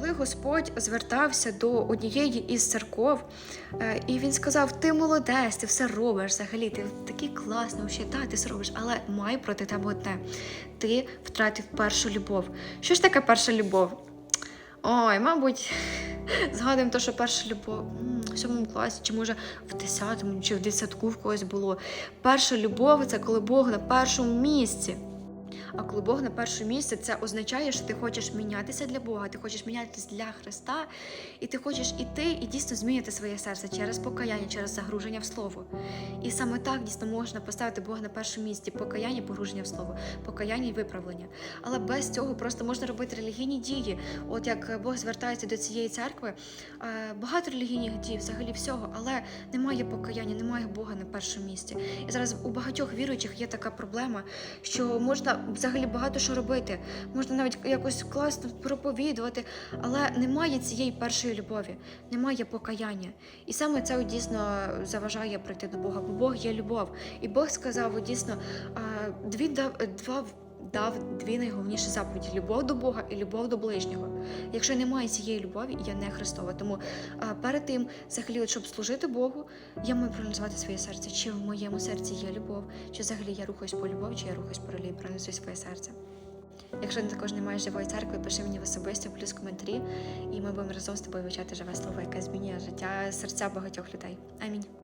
Коли Господь звертався до однієї із церков, е, і він сказав: Ти молодець, ти все робиш взагалі, ти такий класний, ще та ти все робиш, але май проти тебе одне. Ти втратив першу любов. Що ж таке перша любов? Ой, мабуть, згадуємо те, що перша любов в сьомому класі, чи може в десятому, чи в десятку в когось було. Перша любов це коли Бог на першому місці. А коли Бог на першому місці, це означає, що ти хочеш мінятися для Бога, ти хочеш мінятися для Христа, і ти хочеш іти і дійсно змінити своє серце через покаяння, через загруження в слово. І саме так дійсно можна поставити Бога на першому місці покаяння, погруження в слово, покаяння і виправлення. Але без цього просто можна робити релігійні дії. От як Бог звертається до цієї церкви, е, багато релігійних дій, взагалі всього, але немає покаяння, немає Бога на першому місці. І зараз у багатьох віруючих є така проблема, що можна взагалі багато що робити, можна навіть якось класно проповідувати, але немає цієї першої любові, немає покаяння. І саме це дійсно заважає прийти до Бога, бо Бог є любов. І Бог сказав дійсно дві два. Дав дві найголовніші заповіді: любов до Бога і любов до ближнього. Якщо немає цієї любові, я не Христова. Тому а, перед тим, взагалі, щоб служити Богу, я маю проаналізувати своє серце, чи в моєму серці є любов, чи взагалі я рухаюсь по любові, чи я рухаюсь по релігії, проаналізую своє серце. Якщо ти також не маєш живої церкви, пиши мені в особисто плюс коментарі, і ми будемо разом з тобою вивчати живе слово, яке змінює життя серця багатьох людей. Амінь.